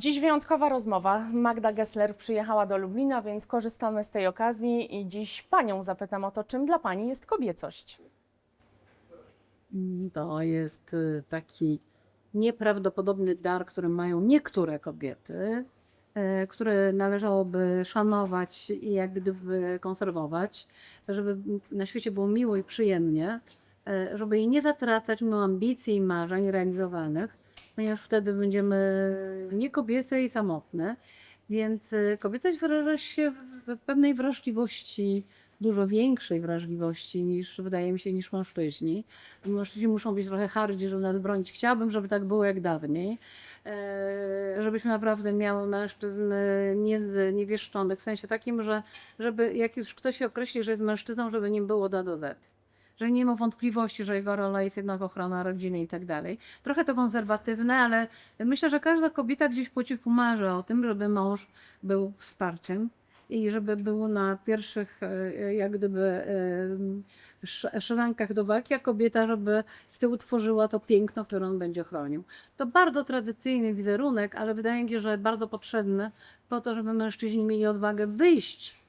Dziś wyjątkowa rozmowa. Magda Gessler przyjechała do Lublina, więc korzystamy z tej okazji i dziś panią zapytam o to, czym dla pani jest kobiecość. Mm, To jest y, taki nieprawdopodobny dar, który mają niektóre kobiety, e, które należałoby szanować i jak gdyby konserwować, żeby na świecie było miło i przyjemnie, e, żeby jej nie zatracać mimo ambicji i marzeń realizowanych, ponieważ wtedy będziemy nie kobiece i samotne. Więc e, kobiecość wyraża się w pewnej wrażliwości, dużo większej wrażliwości niż wydaje mi się niż mężczyźni. Mężczyźni muszą być trochę hardzi, żeby nadbronić. Chciałabym, żeby tak było jak dawniej. E, żebyśmy naprawdę miały mężczyzn e, niewieszczonych, w sensie takim, że żeby jak już ktoś się określi, że jest mężczyzną, żeby nim było da do Z. Że nie ma wątpliwości, że jego rola jest jednak ochrona rodziny i tak dalej. Trochę to konserwatywne, ale myślę, że każda kobieta gdzieś po cichu marzy o tym, żeby mąż był wsparciem i żeby był na pierwszych, e, jak gdyby, e, sz- szrankach do walki, a kobieta, żeby z tyłu tworzyła to piękno, które on będzie chronił. To bardzo tradycyjny wizerunek, ale wydaje mi się, że bardzo potrzebny po to, żeby mężczyźni mieli odwagę wyjść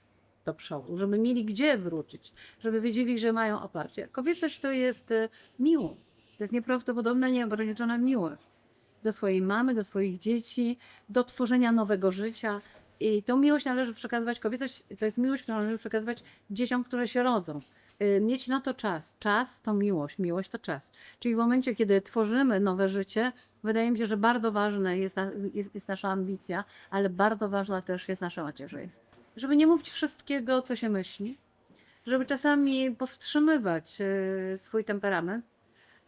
do przodu, żeby mieli gdzie wrócić, żeby wiedzieli, że mają oparcie. Kobiecość to jest e, miłość. To jest nieprawdopodobna, nieograniczona miłość do swojej mamy, do swoich dzieci, do tworzenia nowego życia. I tą miłość należy przekazywać, kobiecość to jest miłość, którą należy przekazywać dzieciom, które się rodzą. Y, Mieć na to czas. Czas to miłość, miłość to czas. Czyli w momencie, kiedy tworzymy nowe życie, wydaje mi się, że bardzo ważna jest, jest, jest nasza ambicja, ale bardzo ważna też jest nasza macierzyństwo. Żeby nie mówić wszystkiego, co się myśli, żeby czasami powstrzymywać y, swój temperament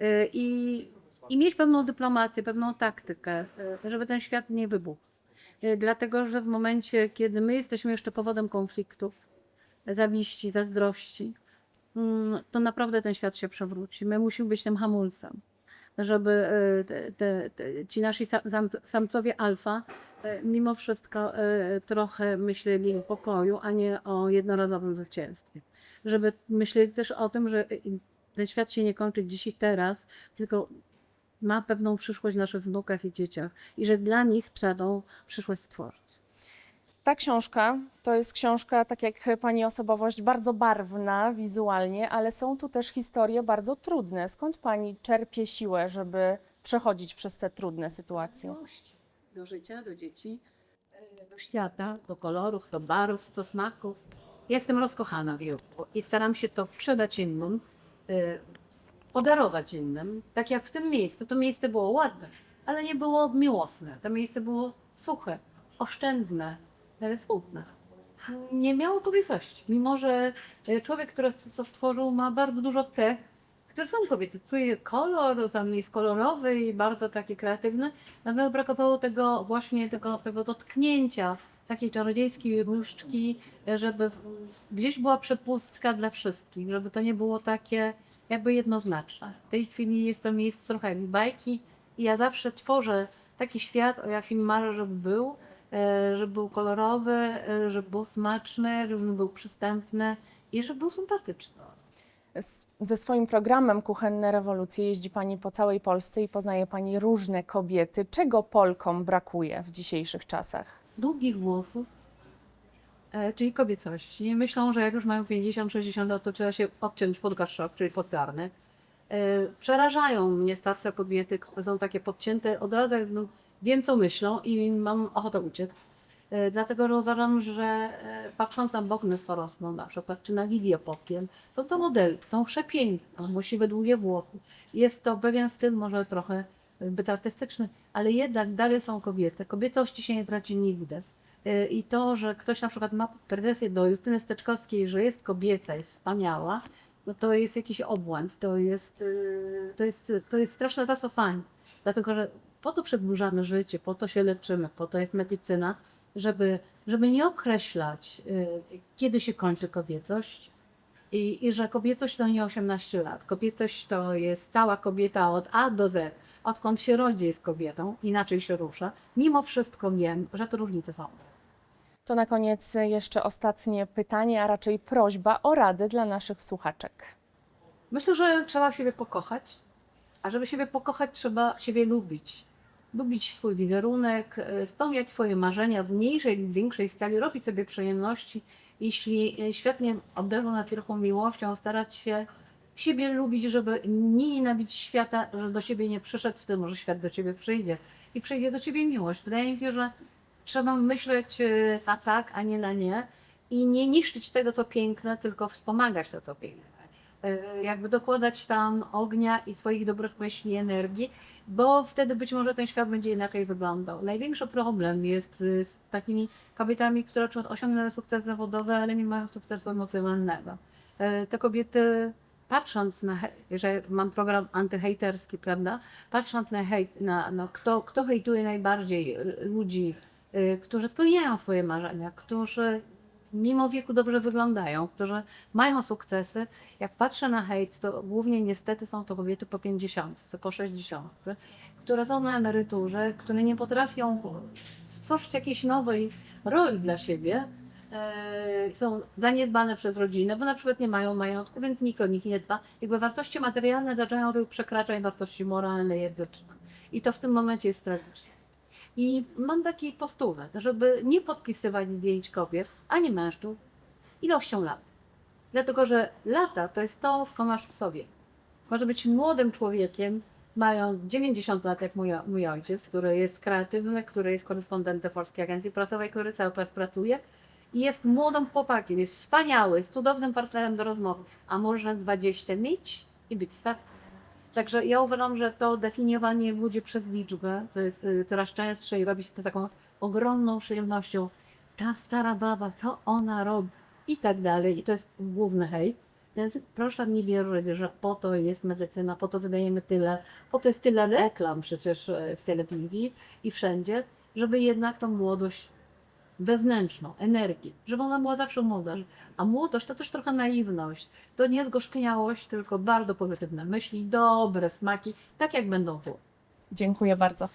y, i, i mieć pewną dyplomację, pewną taktykę, y, żeby ten świat nie wybuchł. Dlatego, że w momencie, kiedy my jesteśmy jeszcze powodem konfliktów, zawiści, zazdrości, mm, to naprawdę ten świat się przewróci. My musimy być tym hamulcem, żeby y, te, te, ci nasi sa- sam- samcowie alfa y, mimo wszystko y, trochę myśleli o pokoju, a nie o jednorazowym zwycięstwie. Żeby myśleli też o tym, że ten świat się nie kończy dziś i teraz, tylko ma pewną przyszłość w naszych wnukach i dzieciach i że dla nich trzeba tą przyszłość stworzyć. Ta książka to jest książka, tak jak pani osobowość, bardzo barwna wizualnie, ale są tu też historie bardzo trudne. Skąd pani czerpie siłę, żeby przechodzić przez te trudne sytuacje? Do życia, do dzieci, e, do świata, do kolorów, do barw, do smaków. Jestem rozkochana w Juku i staram się to sprzedać innym, e, podarować innym. Tak jak w tym miejscu. To miejsce było ładne, ale nie było miłosne. To miejsce było suche, oszczędne, smutne. Nie miało kobiecości. Mimo, że e, człowiek, który to stworzył, ma bardzo dużo cech, które są kobiece. Czuje kolor, sam jest kolorowy i bardzo taki kreatywny. Natomiast brakowało tego właśnie tego, tego dotknięcia, takiej czarodziejskiej różdżki, żeby w- gdzieś była przepustka dla wszystkich, żeby to nie było takie jakby jednoznaczne. W tej chwili jest to miejsce trochę jak bajki i ja zawsze tworzę taki świat, o jakim marzę, żeby był, e, żeby był kolorowy, e, żeby był smaczny, żeby był przystępny i żeby był sympatyczny. Ze swoim programem Kuchenne Rewolucje jeździ pani po całej Polsce i poznaje pani różne kobiety. Czego Polkom brakuje w dzisiejszych czasach? długich włosów, e, czyli kobiecości. Myślą, że jak już mają 50-60 lat, to trzeba się obciąć pod gaszok, czyli pod garnek. E, Przerażają mnie starsze kobiety, są takie podcięte. Od razu no, wiem, co myślą i mam ochotę uciec. E, Dlatego że uważam, że e, patrząc na Bognę Storosną na przykład, czy na Lilię Popiel, to to model, są przepiękne, właściwie długie włosy. Jest to pewien styl, może trochę zbyt artystyczny, ale jednak dalej są kobiety. Kobiecości się nie traci nigdy. I to, że ktoś na przykład ma pretensje do Justyny Steczkowskiej, że jest kobieca, jest wspaniała, no to jest jakiś obłęd, to jest, to jest, to jest straszne zacofanie. Dlatego, że po to przedłużamy życie, po to się leczymy, po to jest medycyna, żeby, żeby nie określać, y, kiedy się kończy kobiecość, i, I że kobiecość to nie 18 lat. Kobiecość to jest cała kobieta od A do Z. Odkąd się rodzi jest kobietą, inaczej się rusza. Mimo wszystko wiem, że te różnice są. To na koniec jeszcze ostatnie pytanie, a raczej prośba o rady dla naszych słuchaczek. Myślę, że trzeba siebie pokochać, a żeby siebie pokochać, trzeba siebie lubić. Lubić swój wizerunek, e, spełniać swoje marzenia w mniejszej lub większej skali, robić sobie przyjemności. Jeśli e, świat nie obdarzył nas wielką miłością, starać się siebie lubić, żeby nie nienawidzić świata, że do siebie nie przyszedł w tym, że świat do ciebie przyjdzie i przyjdzie do ciebie miłość. Wydaje mi się, że trzeba myśleć e, na tak, a nie na nie i nie niszczyć tego, co piękne, tylko wspomagać to, co piękne. E, Jakby dokładać tam ognia i swoich dobrych myśli, energii, bo wtedy być może ten świat będzie inaczej wyglądał. Największy problem jest y, z takimi kobietami, które osiągnęły sukces zawodowy, ale nie mają sukcesu emocjonalnego. E, Te kobiety, patrząc na, że mam program antyhejterski, prawda, patrząc na hejt, na, na kto, kto hejtuje najbardziej ludzi, którzy spełniają swoje marzenia, którzy mimo wieku dobrze wyglądają, którzy mają sukcesy. Jak patrzę na hejt, to głównie niestety są to kobiety po 50, po 60, które są na emeryturze, które nie potrafią stworzyć jakiejś nowej roli dla siebie. e, Są zaniedbane przez rodzinę, bo na przykład nie mają majątku, więc nikt o nich nie dba. Jakby wartości materialne zaczynają przekraczać wartości moralne i etyczne. I to w tym momencie jest tragicznie. I mam taki postulat, żeby nie podpisywać zdjęć kobiet ani mężczyzn ilością lat. Dlatego, że lata to jest to, co masz w sobie. Może być młodym człowiekiem, mając 90 lat, jak mój, mój ojciec, który jest kreatywny, który jest korespondentem Polskiej Agencji Prasowej, który cały czas pracuje i jest młodym chłopakiem, jest wspaniały, jest cudownym partnerem do rozmowy, a może 20 mieć i być starcem. Także ja uważam, że to definiowanie ludzi przez liczbę, to jest y, coraz częstsze i robi się to taką ogromną przyjemnością. Ta stara baba, co ona robi i tak dalej. I to jest główny hejt. Więc proszę nie wierzyć, że po to jest medycyna, po to wydajemy tyle, po to jest tyle reklam przecież e, w telewizji i wszędzie, żeby jednak tą młodość wewnętrzną, energię, żeby ona była zawsze młoda. A młodość to też trochę naiwność. To nie zgorzkniałość, tylko bardzo pozytywne myśli, dobre smaki, tak jak będą tu. Dziękuję bardzo.